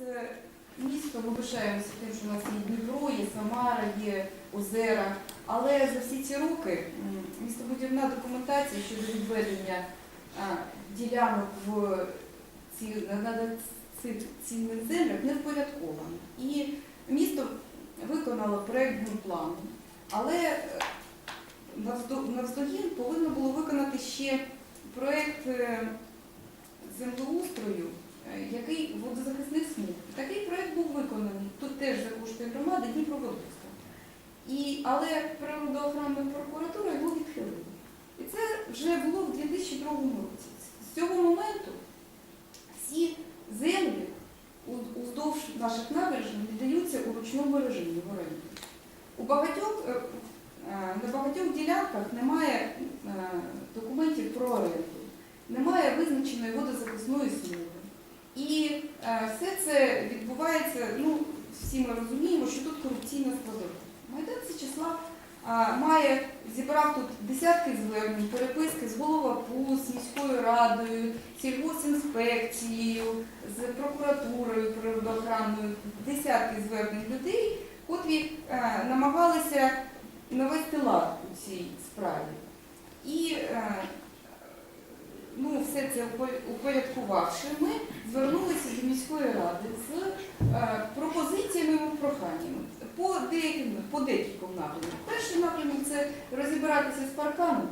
е, місто, ми пишаємося тим, що у нас є Дніпро, є Самара, є озера. Але за всі ці роки містобудівна документація щодо відведення ділянок в ці, на, цінних землях не впорядкована. І місто виконало проєкт генплану, але е, навздогін повинно було виконати ще проєкт е, землеустрою, який водозахисних смуг. Такий проєкт був виконаний тут теж за кошти громади Дніпроводовська. І, але природоохоронна прокуратура його відхилила. І це вже було в 2002 році. З цього моменту всі землі уздовж наших набережних віддаються у ручному режимі в оренду. У багатьох, е, е, на багатьох ділянках немає е, документів про оренду, немає визначеної водозахисної смуги. І все це відбувається, ну, всі ми розуміємо, що тут корупційна складова. Майдан а, має, зібрав тут десятки звернень, переписки з голова ПУС, з міською радою, сільгосінспекцією, з прокуратурою природоохранною, десятки звернень людей, котрі е, намагалися навести лад у цій справі. І е, ну, все це упорядкувавши, ми звернулися до міської ради з е, пропозиціями і проханнями по деяким по декільком напрямкам. Перший напрямок це розібратися з парканами,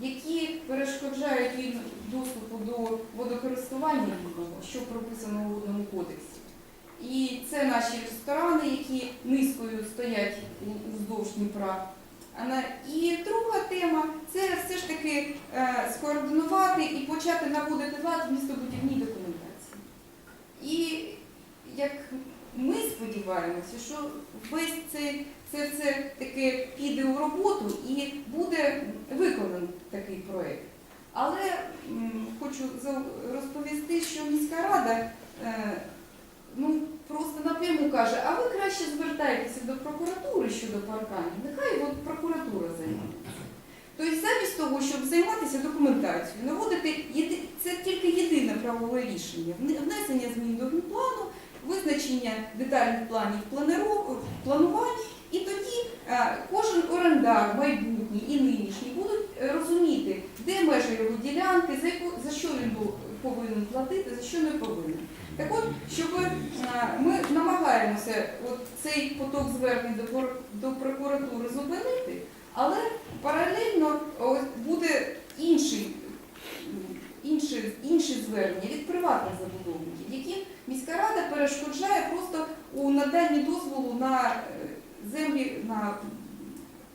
які перешкоджають вільному доступу до водокористування що прописано у водному кодексі. І це наші ресторани, які низькою стоять уздовж Дніпра. І друга тема це все ж таки е, скоординувати і почати наводити лад в містобудівній. І як ми сподіваємося, що весь це, це таки піде у роботу і буде виконаний такий проєкт. Але хочу розповісти, що міська рада е, ну, просто напряму каже, а ви краще звертайтеся до прокуратури щодо парканів, нехай от прокуратура займається. Тобто замість того, щоб займатися документацією, наводити єди- це тільки єдине правове рішення внесення змін до генплану, визначення детальних планів планувань, і тоді е, кожен орендар, майбутній і нинішній, будуть е, розуміти, де межа його ділянки, за що він повинен платити, за що не повинен. Так от, щоб е, ми намагаємося от цей поток звернень до, прокуратури зупинити, але паралельно буде звернення від приватних забудовників, яким міська рада перешкоджає просто у наданні дозволу на е, землі, на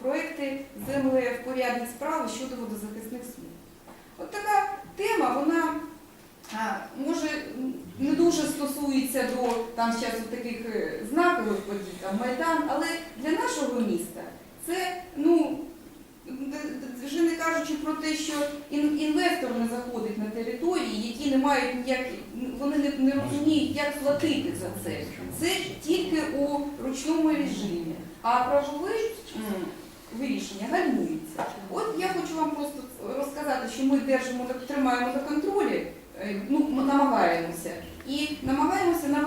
проекти землевпорядних справи щодо водозахисних смуг. От така тема, вона може не дуже стосується до там зараз таких е, знакових подій, там Майдан, але для нашого міста це ну. д- д- Вже не кажучи про те, що ін- інвестор не заходить на території, які не мають ніяк, вони не, не розуміють, як платити за це. Це тільки у ручному режимі, а правове вирішення гальмується. От я хочу вам просто розказати, що ми держимо тримаємо на контролі, е, ну намагаємося, і намагаємося навести